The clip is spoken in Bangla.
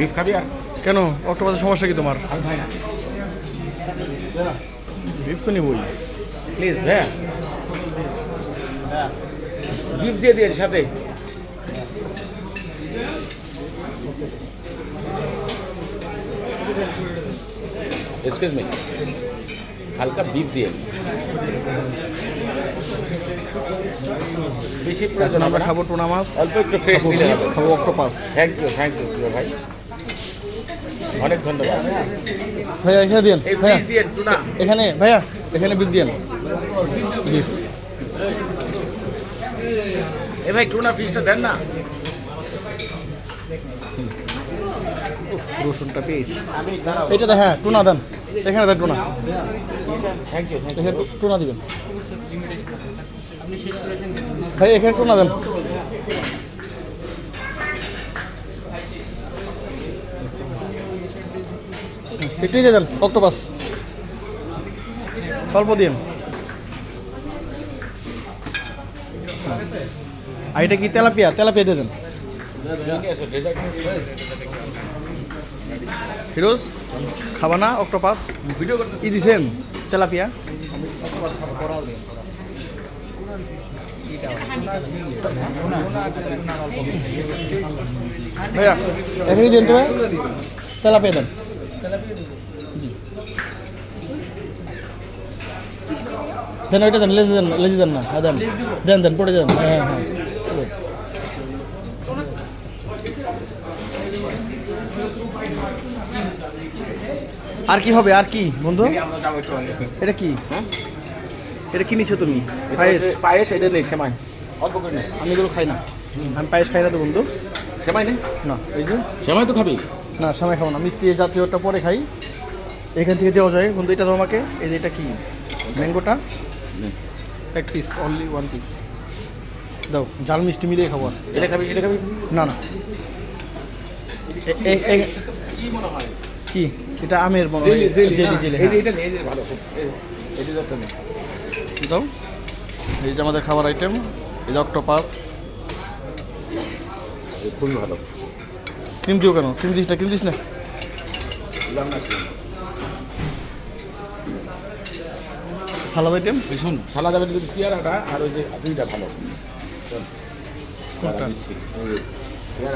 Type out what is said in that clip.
বিফ খাবি আর? কেন? অক্টোপাসের সমস্যা কি তোমার? আমি খাই না। বিফ তো নিবই। প্লিজ ভাইয়া বিফ দিয়ে দিয়ে সাথে। এক্সকিউজ মি হালকা বিফ দিয়ে। বেশি প্রয়োজন আমরা খাব টুনা মাছ। অল্প একটু ফ্রেশ দিলে খাব octopus. Thank you thank you ভাই। অনেক ধন্যবাদ। ভাইয়া এখানে দিন ভাইয়া। দিয়ে এখানে ভাইয়া এখানে বিফ দিন এ ভাই টুনা ফিশটা দেন না? রসুনটা পেয়েছি। এটা হ্যাঁ টুনা দেন। এখানে দেন টুনা থ্যাংক ইউ টুনা দিবেন। ভাই এখানে টুনা দেন। একটুই দিয়ে দেন অক্টোপাস। অল্প দিন। আর এটা কি তেলাপিয়া? তেলাপিয়া দিয়ে দেন। ফিরোজ খাবা না অক্টোপাস? ভিডিও কি দিছেন তেলাপিয়া। ভাইয়া এখানে দেন তো তেলাপিয়া দেন। দেন ওইটা দেন লেজি দেন লেজি দেন না হ্যাঁ দেন। দেন দেন পড়ে দেন হ্যাঁ হ্যাঁ। আর কি হবে আর কি বন্ধু। এটা কি? হ্যাঁ? এটা কি নিছো তুমি? পায়েস? পায়েস এটা নেই সেমাই। অল্প করে নেই আমি এগুলো খাই না। আমি পায়েস খাই না তো বন্ধু। সেমাই নেই? না। এই যে সেমাই তো খাবি। না সময় খাব না। মিষ্টি জাতীয়টা পরে খাই। এখান থেকে দেওয়া যায়। বন্ধু এটা তো আমাকে। এই যে এটা কি? ম্যাঙ্গোটা? এক পিস অনলি ওয়ান পিস দাও ঝাল মিষ্টি মিলিয়ে খাব আজকে। এটা খাবি এটা খাবি? না না। কি মনে হয়? কি? এটা আমের। জেলি জেলি জেলি জেলি দাও। এই যে আমাদের খাবার আইটেম এই যে অক্টোপাস খুবই ভালো। ক্রিম দিও কেন? ক্রিম দিস না ক্রিম দিস না। সালাদ আইটেম শুন সালাদ আইটেম পেয়ারাটা আর ওই যে দুইটা ভালো। কোনটা?